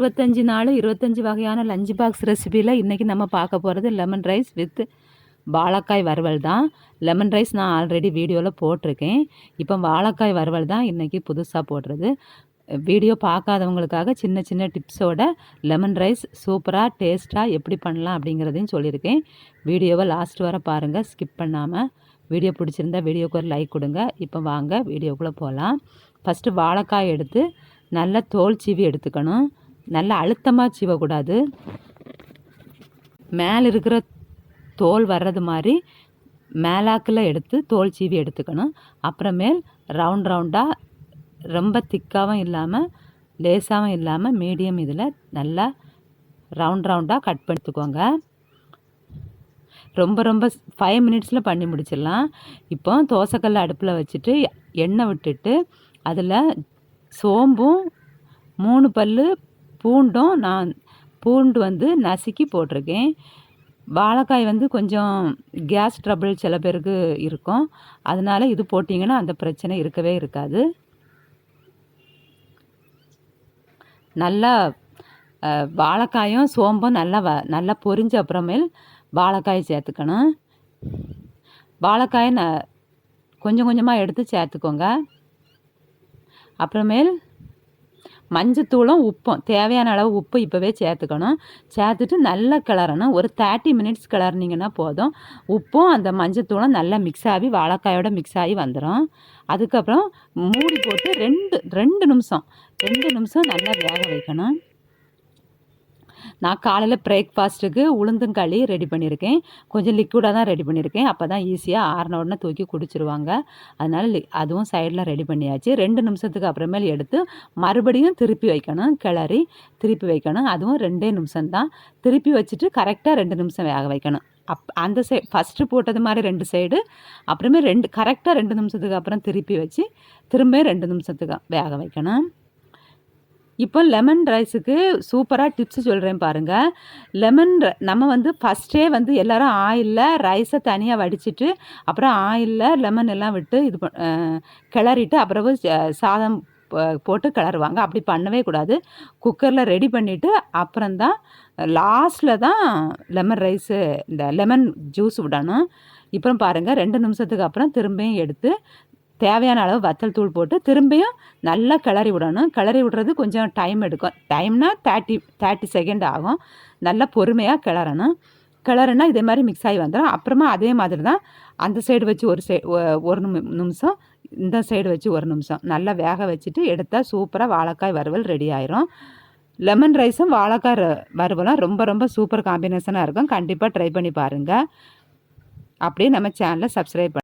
இருபத்தஞ்சி நாள் இருபத்தஞ்சி வகையான லஞ்ச் பாக்ஸ் ரெசிபியில் இன்றைக்கி நம்ம பார்க்க போகிறது லெமன் ரைஸ் வித் வாழைக்காய் வறுவல் தான். லெமன் ரைஸ் நான் ஆல்ரெடி வீடியோவில் போட்டிருக்கேன். இப்போ வாழைக்காய் வறுவல் தான் இன்றைக்கி புதுசாக போடுறது. வீடியோ பார்க்காதவங்களுக்காக சின்ன சின்ன டிப்ஸோட லெமன் ரைஸ் சூப்பராக டேஸ்ட்டாக எப்படி பண்ணலாம் அப்படிங்கிறதையும் சொல்லியிருக்கேன். வீடியோவை லாஸ்ட் வர பாருங்கள் ஸ்கிப் பண்ணாமல் வீடியோ பிடிச்சிருந்தா வீடியோக்கு ஒரு லைக் கொடுங்க. இப்போ வாங்க வீடியோக்குள்ளே போகலாம் ஃபஸ்ட்டு வாழைக்காய் எடுத்து நல்லா தோல் சீவி எடுத்துக்கணும். நல்லா அழுத்தமாக சீவக்கூடாது. மேலே இருக்கிற தோல் வர்றது மாதிரி மேலாக்கில் எடுத்து தோல் சீவி எடுத்துக்கணும். அப்புறமேல் ரவுண்ட் ரவுண்டாக ரொம்ப திக்காகவும் இல்லாமல் லேசாகவும் இல்லாமல் மீடியம் இதில் நல்லா ரவுண்ட் ரவுண்டாக கட் பண்ணித்துக்கோங்க. ரொம்ப ரொம்ப ஃபைவ் மினிட்ஸில் பண்ணி முடிச்சிடலாம். இப்போ தோசைக்கல் அடுப்பில் வச்சுட்டு எண்ணெய் விட்டுட்டு அதில் சோம்பும் மூணு பல் பூண்டும் நான் பூண்டு வந்து நசுக்கி போட்டிருக்கேன். வாழைக்காய் வந்து கொஞ்சம் கேஸ் ட்ரபிள் சில பேருக்கு இருக்கும். அதனால் இது போட்டிங்கன்னா அந்த பிரச்சனை இருக்கவே இருக்காது. நல்லா வாழைக்காயும் சோம்பும் நல்லா வ நல்லா பொரிஞ்ச அப்புறமேல் வாழைக்காய் சேர்த்துக்கணும். வாழைக்காயை ந கொஞ்சம் கொஞ்சமாக எடுத்து சேர்த்துக்கோங்க. அப்புறமேல் மஞ்சத்தூளும் உப்பும். தேவையான அளவு உப்பு இப்போவே சேர்த்துக்கணும். சேர்த்துட்டு நல்லா கிளறணும். ஒரு தேர்ட்டி மினிட்ஸ் கிளறினீங்கன்னா போதும். உப்பும் அந்த மஞ்சத்தூளும் நல்லா மிக்ஸ் ஆகி வாழைக்காயோட மிக்ஸ் ஆகி வந்துடும் அதுக்கப்புறம் மூடி போட்டு ரெண்டு ரெண்டு நிமிஷம். ரெண்டு நிமிஷம் நல்லா வேக வைக்கணும். நான் காலையில் பிரேக்ஃபாஸ்ட்டுக்கு உளுந்தங்களி ரெடி பண்ணியிருக்கேன். கொஞ்சம் லிக்விடாக தான் ரெடி பண்ணியிருக்கேன். அப்போ தான் ஈஸியாக ஆறின உடனே தூக்கி குடிச்சிருவாங்க. அதனால் அதுவும் சைடில் ரெடி பண்ணியாச்சு. ரெண்டு நிமிஷத்துக்கு அப்புறமேல் எடுத்து மறுபடியும் திருப்பி வைக்கணும். கிளறி திருப்பி வைக்கணும். அதுவும் ரெண்டே நிமிஷம்தான் திருப்பி வச்சுட்டு கரெக்டாக ரெண்டு நிமிஷம் வேக வைக்கணும். அப் அந்த சை ஃபஸ்ட்டு போட்டது மாதிரி ரெண்டு சைடு அப்புறமே ரெண்டு கரெக்டாக ரெண்டு நிமிஷத்துக்கு அப்புறம் திருப்பி வச்சு திரும்ப ரெண்டு நிமிஷத்துக்கு வேக வைக்கணும். இப்போ லெமன் ரைஸுக்கு சூப்பராக டிப்ஸ் சொல்கிறேன் பாருங்கள் லெமன் நம்ம வந்து ஃபஸ்ட்டே வந்து எல்லோரும் ஆயிலில் ரைஸை தனியாக வடிச்சிட்டு அப்புறம் ஆயிலில் லெமன் எல்லாம் விட்டு இது கிளறிட்டு அப்புறம் சாதம் போட்டு கிளறுவாங்க. அப்படி பண்ணவே கூடாது. குக்கரில் ரெடி பண்ணிவிட்டு அப்புறம்தான் லாஸ்ட்டில் தான் லெமன் ரைஸு இந்த லெமன் ஜூஸ் விடணும். இப்போ பாருங்கள் ரெண்டு நிமிஷத்துக்கு அப்புறம் திரும்பியும் எடுத்து தேவையான அளவு வத்தல் தூள் போட்டு திரும்பியும் நல்லா கிளறி விடணும். கிளறி விடுறது கொஞ்சம் டைம் எடுக்கும். டைம்னா தேர்ட்டி தேர்ட்டி செகண்ட் ஆகும். நல்லா பொறுமையாக கிளறணும். கிளறுனா இதே மாதிரி மிக்ஸ் ஆகி வந்துடும் அப்புறமா அதே மாதிரி தான் அந்த சைடு வச்சு ஒரு சை ஒரு நிமிஷம் இந்த சைடு வச்சு ஒரு நிமிஷம். நல்லா வேக வச்சுட்டு எடுத்தால் சூப்பராக வாழைக்காய் வறுவல் ரெடி ஆயிரும். லெமன் ரைஸும் வாழைக்காய் வறுவலும் ரொம்ப ரொம்ப சூப்பர் காம்பினேஷனாக இருக்கும். கண்டிப்பாக ட்ரை பண்ணி பாருங்கள் அப்படியே நம்ம சேனலை சப்ஸ்கிரைப்